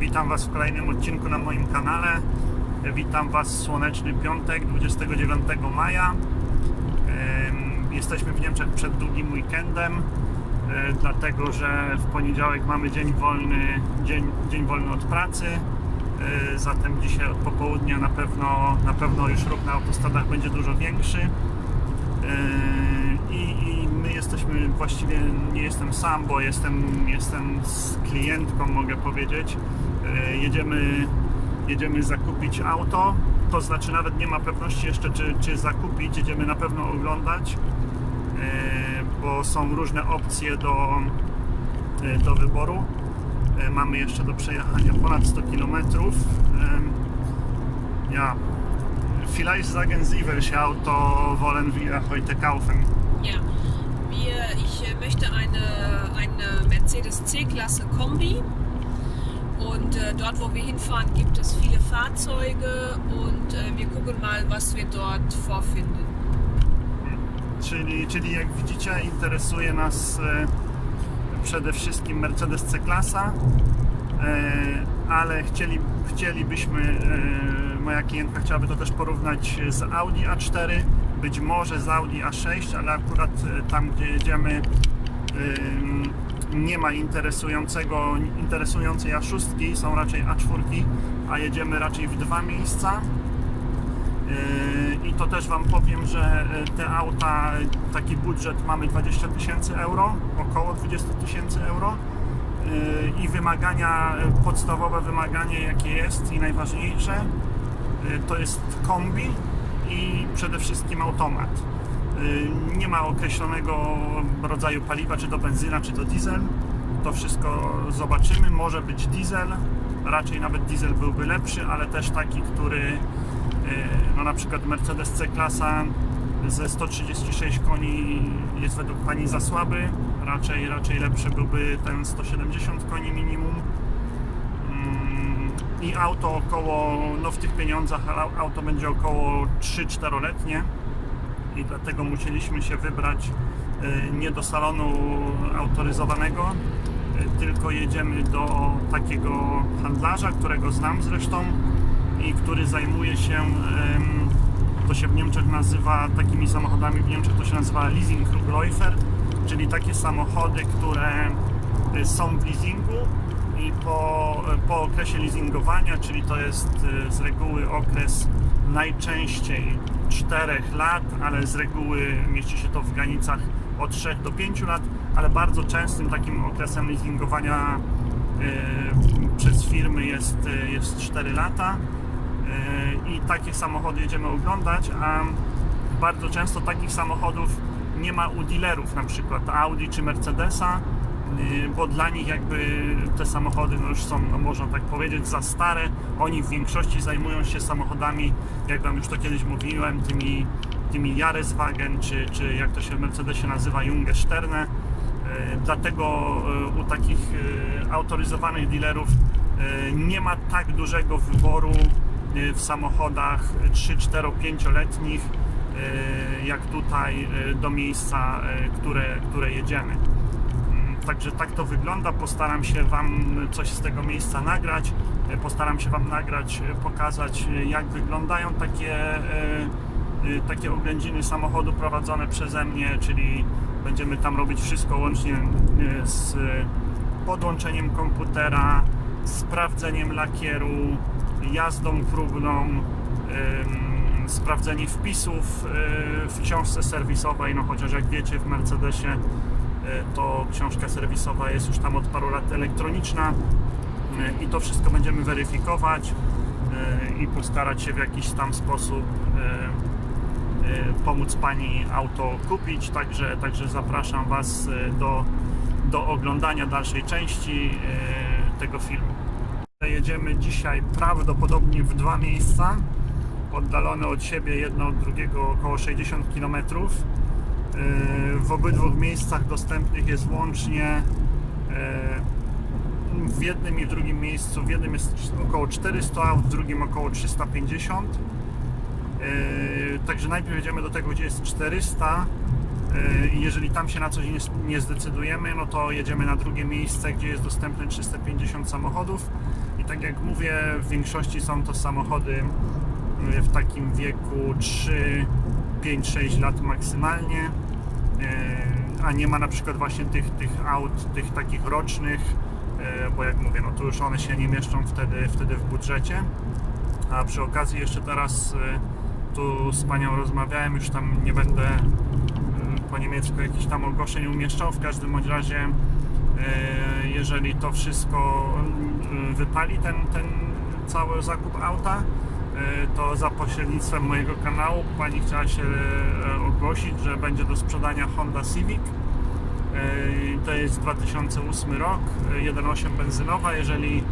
Witam Was w kolejnym odcinku na moim kanale. Witam Was słoneczny piątek 29 maja. Jesteśmy w Niemczech przed długim weekendem, e, dlatego że w poniedziałek mamy dzień wolny, dzień, dzień wolny od pracy. E, Zatem dzisiaj od popołudnia na pewno, na pewno już ruch na autostradach będzie dużo większy. Yy, I, I my jesteśmy, właściwie nie jestem sam, bo jestem, jestem z klientką, mogę powiedzieć. Yy, Jedziemy, jedziemy zakupić auto, to znaczy nawet nie ma pewności jeszcze, czy, czy zakupić, jedziemy na pewno oglądać, yy, bo są różne opcje do, yy, do wyboru. Mamy jeszcze do przejechania ponad 100 km. Ja, Vielleicht sagen Sie, welche Auto wollen wir heute kaufen? Ja, wir, ich äh, möchte eine, eine Mercedes C-Klasse Kombi. Und äh, dort, wo wir hinfahren, gibt es viele Fahrzeuge und äh, wir gucken mal, was wir dort vorfinden. Czyli, czyli jak widzicie, interesuje nas e, przede wszystkim Mercedes C-klasa, e, ale chcieli, chcielibyśmy, e, moja klientka chciałaby to też porównać z Audi A4, być może z Audi A6, ale akurat e, tam, gdzie jedziemy, e, nie ma interesującego, interesującej A6, są raczej A4, a jedziemy raczej w dwa miejsca. Yy, I to też Wam powiem, że yy, te auta, taki budżet mamy 20 tysięcy euro, około 20 tysięcy euro. Yy, I wymagania, podstawowe wymaganie jakie jest i najważniejsze, yy, to jest kombi i przede wszystkim automat. Yy, Nie ma określonego rodzaju paliwa, czy to benzyna, czy to diesel. To wszystko zobaczymy. Może być diesel, raczej nawet diesel byłby lepszy, ale też taki, który Yy, no na przykład Mercedes C-klasa ze 136 koni jest według Pani za słaby, raczej, raczej lepszy byłby ten 170 koni minimum. I auto około, no w tych pieniądzach au- auto będzie około 3-4-letnie i dlatego musieliśmy się wybrać yy, nie do salonu autoryzowanego, yy, tylko jedziemy do takiego handlarza, którego znam zresztą i który zajmuje się, to się w Niemczech nazywa, takimi samochodami w Niemczech to się nazywa Leasingläufer, czyli takie samochody, które y, są w leasingu i po, po okresie leasingowania, czyli to jest y, z reguły okres najczęściej 4 lat, ale z reguły mieści się to w granicach od 3 do 5 lat, ale bardzo częstym takim okresem leasingowania y, przez firmy jest, y, jest 4 lata. I takie samochody jedziemy oglądać, a bardzo często takich samochodów nie ma u dealerów, na przykład Audi czy Mercedesa, bo dla nich jakby te samochody no już są, no można tak powiedzieć, za stare. Oni w większości zajmują się samochodami, jak Wam już to kiedyś mówiłem, tymi, tymi Jahreswagen, czy, czy jak to się w Mercedesie nazywa, Junge Sterne. Y, Dlatego y, u takich y, autoryzowanych dealerów y, nie ma tak dużego wyboru y, w samochodach 3, 4, 5-letnich y, jak tutaj y, do miejsca, y, które, które jedziemy. Także tak to wygląda. Postaram się Wam coś z tego miejsca nagrać. Y, Postaram się Wam nagrać, y, pokazać y, jak wyglądają takie, takie oględziny samochodu prowadzone przeze mnie, czyli będziemy tam robić wszystko łącznie z podłączeniem komputera, sprawdzeniem lakieru, jazdą próbną, sprawdzenie wpisów w książce serwisowej, no chociaż jak wiecie w Mercedesie to książka serwisowa jest już tam od paru lat elektroniczna y, i to wszystko będziemy weryfikować y, i postarać się w jakiś tam sposób pomóc Pani auto kupić, także, także zapraszam Was do, do oglądania dalszej części tego filmu. Jedziemy dzisiaj prawdopodobnie w dwa miejsca, oddalone od siebie jedno od drugiego około 60 km. W obydwu miejscach dostępnych jest łącznie yy, w jednym i drugim miejscu, w jednym jest około 400 aut, w drugim około 350. Yy, Także najpierw jedziemy do tego, gdzie jest 400 E, i Jeżeli tam się na coś nie, zdecydujemy, no to jedziemy na drugie miejsce, gdzie jest dostępne 350 samochodów. I tak jak mówię, w większości są to samochody w takim wieku 3, 5, 6 lat maksymalnie. E, A nie ma na przykład właśnie tych, tych aut, tych takich rocznych, e, bo jak mówię, no to już one się nie mieszczą wtedy, wtedy w budżecie. A przy okazji jeszcze teraz e, tu z panią rozmawiałem, już tam nie będę po niemiecku jakichś tam ogłoszeń umieszczał. W każdym bądź razie, jeżeli to wszystko e, wypali, ten, ten cały zakup auta, to za pośrednictwem mojego kanału pani chciała się e, ogłosić, że będzie do sprzedania Honda Civic. E, To jest 2008 rok, e, 1.8 benzynowa. Jeżeli,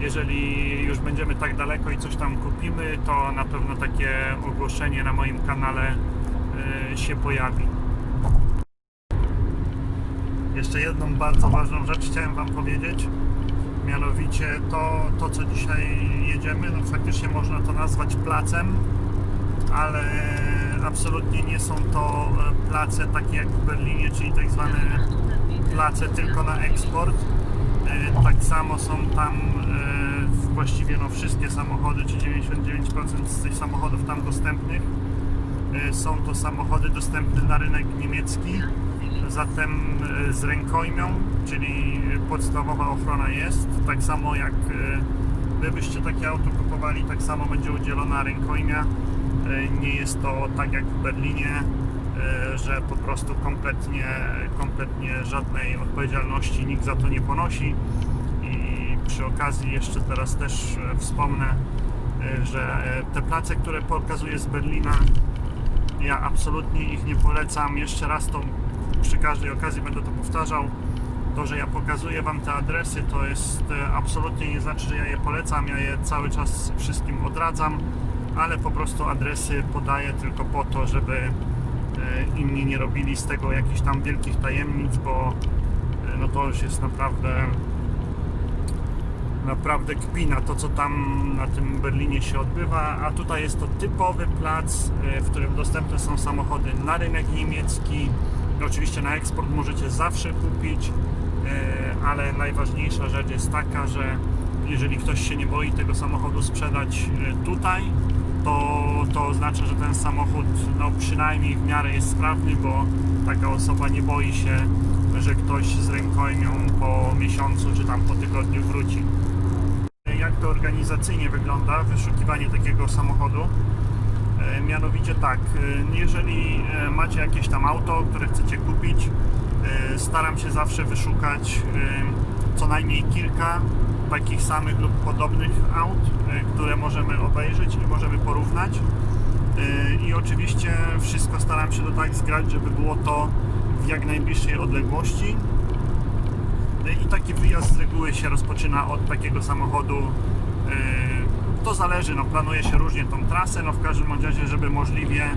jeżeli już będziemy tak daleko i coś tam kupimy, to na pewno takie ogłoszenie na moim kanale e, się pojawi. Jeszcze jedną bardzo ważną rzecz chciałem Wam powiedzieć. Mianowicie to, to co dzisiaj jedziemy, no faktycznie można to nazwać placem, ale absolutnie nie są to e, place takie jak w Berlinie, czyli tak zwane place tylko na eksport. E, Tak samo są tam e, właściwie no wszystkie samochody, czy 99% z tych samochodów tam dostępnych są to samochody dostępne na rynek niemiecki, zatem e, z rękojmią, czyli podstawowa ochrona jest. Tak samo jak e, Wy byście takie auto kupowali, tak samo będzie udzielona rękojmia. E, Nie jest to tak jak w Berlinie, e, że po prostu kompletnie, kompletnie żadnej odpowiedzialności nikt za to nie ponosi. I przy okazji jeszcze teraz też e, wspomnę, e, że e, te place, które pokazuję z Berlina, ja absolutnie ich nie polecam. Jeszcze raz to przy każdej okazji będę to powtarzał. To, że ja pokazuję Wam te adresy, to jest e, absolutnie nie znaczy, że ja je polecam. Ja je cały czas wszystkim odradzam, ale po prostu adresy podaję tylko po to, żeby e, inni nie robili z tego jakichś tam wielkich tajemnic, bo e, no to już jest naprawdę naprawdę kpina to, co tam na tym Berlinie się odbywa, a tutaj jest to typowy plac, w którym dostępne są samochody na rynek niemiecki. Oczywiście na eksport możecie zawsze kupić, e, ale najważniejsza rzecz jest taka, że jeżeli ktoś się nie boi tego samochodu sprzedać e, tutaj, to, to oznacza, że ten samochód no, przynajmniej w miarę jest sprawny, bo taka osoba nie boi się, że ktoś z rękojmią po miesiącu czy tam po tygodniu wróci jak to organizacyjnie wygląda, wyszukiwanie takiego samochodu. E, Mianowicie tak, e, jeżeli e, macie jakieś tam auto, które chcecie kupić, staram się zawsze wyszukać co najmniej kilka takich samych lub podobnych aut, które możemy obejrzeć i możemy porównać. I oczywiście wszystko staram się to tak zgrać, żeby było to w jak najbliższej odległości. I taki wyjazd z reguły się rozpoczyna od takiego samochodu. To zależy, no, planuje się różnie tą trasę, no w każdym razie, żeby możliwie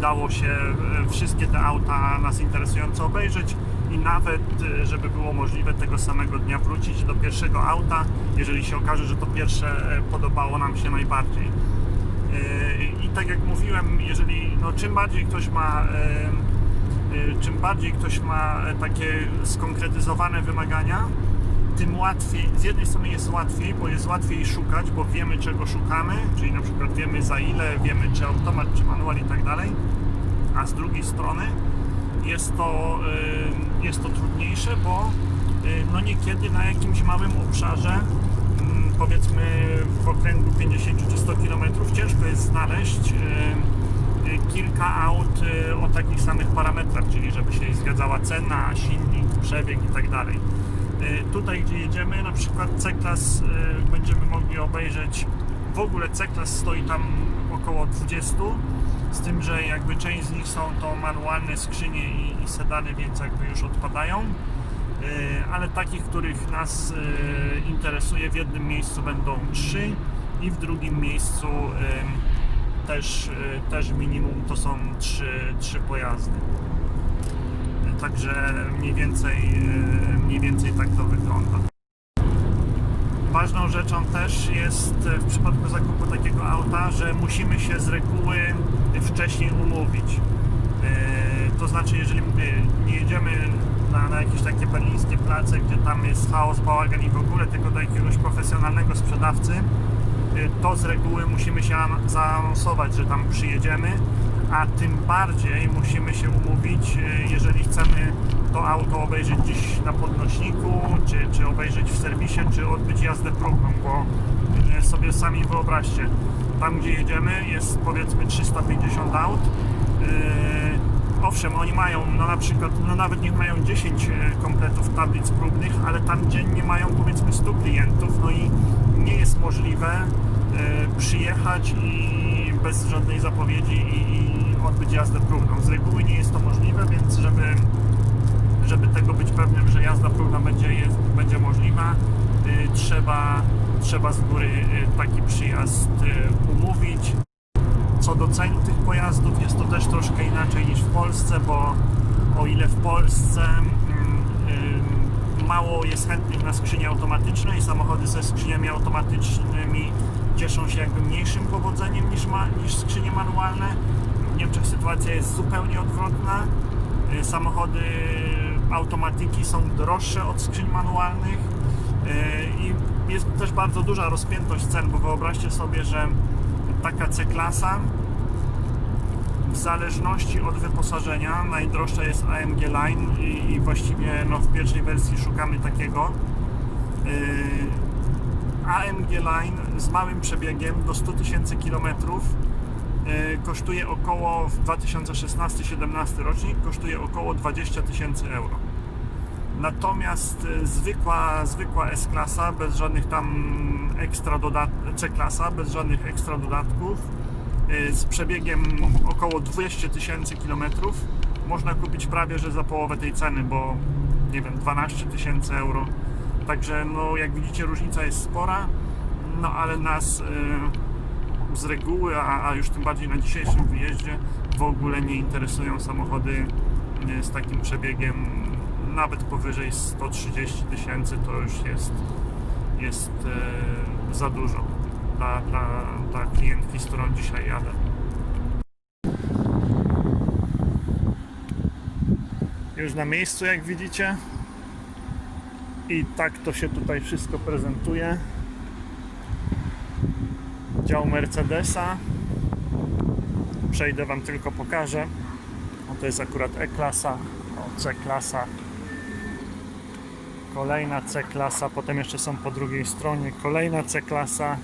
dało się e, wszystkie te auta nas interesujące obejrzeć i nawet, e, żeby było możliwe tego samego dnia wrócić do pierwszego auta, jeżeli się okaże, że to pierwsze e, podobało nam się najbardziej. I tak jak mówiłem, jeżeli no, czym bardziej ktoś ma czym bardziej ktoś ma takie skonkretyzowane wymagania, tym łatwiej, z jednej strony jest łatwiej, bo jest łatwiej szukać, bo wiemy czego szukamy, czyli na przykład wiemy za ile, wiemy czy automat, czy manual i tak dalej, a z drugiej strony jest to, y, jest to trudniejsze, bo y, no niekiedy na jakimś małym obszarze mm, powiedzmy w okręgu 50 czy 100 km ciężko jest znaleźć y, kilka aut o takich samych parametrach, czyli żeby się zgadzała cena, silnik, przebieg i tak dalej. Y, Tutaj gdzie jedziemy, na przykład C-Class y, będziemy mogli obejrzeć, w ogóle C-Class stoi tam około 20, z tym, że jakby część z nich są to manualne skrzynie i, i sedany, więc jakby już odpadają. Y, ale takich, których nas interesuje w jednym miejscu będą trzy i w drugim miejscu też, też minimum to są trzy, trzy pojazdy. Także mniej więcej, y, mniej więcej tak to wygląda. Ważną rzeczą też jest e, w przypadku zakupu takiego auta, że musimy się z reguły wcześniej umówić. E, To znaczy, jeżeli nie jedziemy na, na jakieś takie berlińskie place, gdzie tam jest chaos, bałagan i w ogóle, tylko do jakiegoś profesjonalnego sprzedawcy, to z reguły musimy się an- zaanonsować, że tam przyjedziemy, a tym bardziej musimy się umówić, y, jeżeli chcemy to auto obejrzeć gdzieś na podnośniku, czy, czy obejrzeć w serwisie, czy odbyć jazdę próbną, bo y, sobie sami wyobraźcie, tam gdzie jedziemy jest powiedzmy 350 aut. Yy, Owszem, oni mają, no na przykład, no nawet niech mają 10 e, kompletów tablic próbnych, ale tam dziennie mają powiedzmy 100 klientów, no i nie jest możliwe e, przyjechać i bez żadnej zapowiedzi i, i odbyć jazdę próbną. Z reguły nie jest to możliwe, więc żeby żeby tego być pewnym, że jazda próbna będzie, jest, będzie możliwa, y, trzeba, trzeba z góry y, taki przyjazd y, umówić. Co do cen tych pojazdów jest to też troszkę inaczej niż w Polsce, bo o ile w Polsce mało jest chętnych na skrzynie automatyczne i samochody ze skrzyniami automatycznymi cieszą się jakby mniejszym powodzeniem niż, ma, niż skrzynie manualne. Niemczech sytuacja jest zupełnie odwrotna. Y, Samochody automatyki są droższe od skrzyń manualnych y, i jest też bardzo duża rozpiętość cen, bo wyobraźcie sobie, że taka C-klasa w zależności od wyposażenia najdroższa jest AMG Line i, i właściwie no, w pierwszej wersji szukamy takiego. Yy, AMG Line z małym przebiegiem do 100 tysięcy kilometrów kosztuje około w 2016-17 rocznik kosztuje około 20 tysięcy euro. Natomiast y, zwykła, zwykła S-klasa bez żadnych tam ekstra dodatków, C-klasa bez żadnych ekstra dodatków y, z przebiegiem około 200 tysięcy kilometrów można kupić prawie że za połowę tej ceny, bo nie wiem, 12 tysięcy euro. Także no jak widzicie różnica jest spora, no ale nas y, z reguły, a, a już tym bardziej na dzisiejszym wyjeździe w ogóle nie interesują samochody y, z takim przebiegiem nawet powyżej 130 tysięcy to już jest, jest e, za dużo dla, dla, dla klientki, z którą dzisiaj jadę. Już na miejscu, jak widzicie. I tak to się tutaj wszystko prezentuje. Dział Mercedesa. Przejdę Wam tylko pokażę. O, to jest akurat E-klasa, C-klasa, kolejna C-klasa, potem jeszcze są po drugiej stronie kolejna C-klasa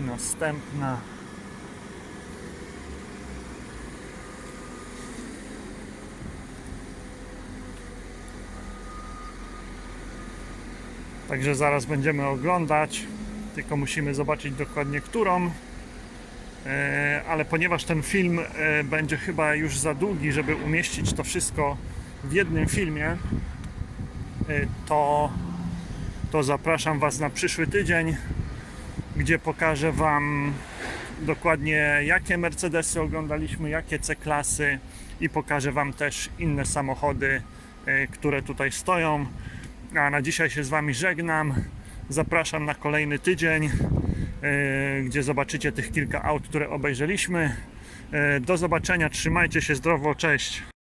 i następna. Także zaraz będziemy oglądać, tylko musimy zobaczyć dokładnie którą. E, ale ponieważ ten film e, będzie chyba już za długi, żeby umieścić to wszystko w jednym filmie, e, to, to zapraszam Was na przyszły tydzień, gdzie pokażę Wam dokładnie jakie Mercedesy oglądaliśmy, jakie C-klasy i pokażę Wam też inne samochody, które tutaj stoją. A na dzisiaj się z Wami żegnam. Zapraszam na kolejny tydzień, e, gdzie zobaczycie tych kilka aut, które obejrzeliśmy. E, Do zobaczenia, trzymajcie się zdrowo, cześć.